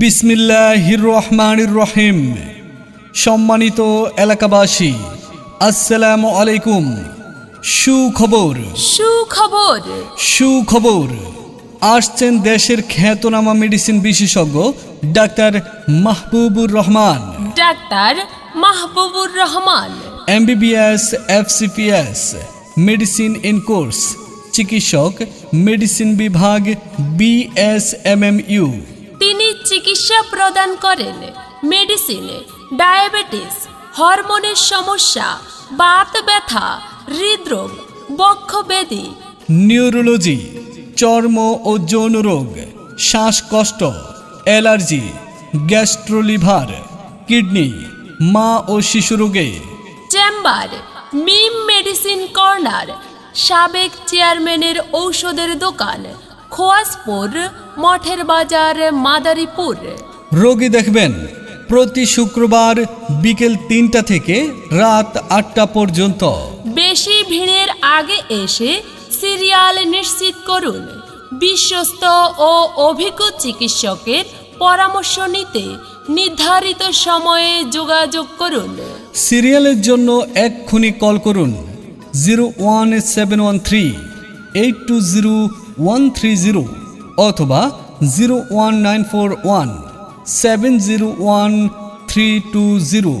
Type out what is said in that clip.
বিসমিল্লাহির রহমানির রহিম। সম্মানিত এলাকাবাসী আসসালামু আলাইকুম। সুখবর। সুখবর। সুখবর। আসছেন দেশের খ্যাতনামা মেডিসিন বিশেষজ্ঞ doctor Mahbubur Rahman. Doctor Mahbubur Rahman. MBBS FCPS medicine in course চিকিৎসক মেডিসিন বিভাগ বিএসএমএমইউ। চিকিৎসা প্রদান করেন। মেডিসিন ডায়াবেটিস হরমোনের সমস্যা বাত ব্যথা হৃদরোগ বক্ষব্যাধি। নিউরোলজি চর্ম ও যৌন রোগ শ্বাসকষ্ট অ্যালার্জি গ্যাস্ট্রোলিভার কিডনি মা ও শিশু রোগে। চেম্বার মিম মেডিসিন কর্নার সাবেক চেয়ারম্যানের ঔষধের দোকান খোয়াজপুর মঠের বাজার মাদারীপুর। রোগী দেখবেন প্রতি শুক্রবার বিকেল তিনটা থেকে রাত আটটা পর্যন্ত। বেশি ভিড়ের আগে এসে সিরিয়াল নিশ্চিত করুন। বিশ্বস্ত ও অভিজ্ঞ চিকিৎসকের পরামর্শ নিতে নির্ধারিত সময়ে যোগাযোগ করুন। সিরিয়ালের জন্য এক্ষুনি কল করুন zero one seven one three eight two zero অথবা zero one nine four one seven zero one three two zero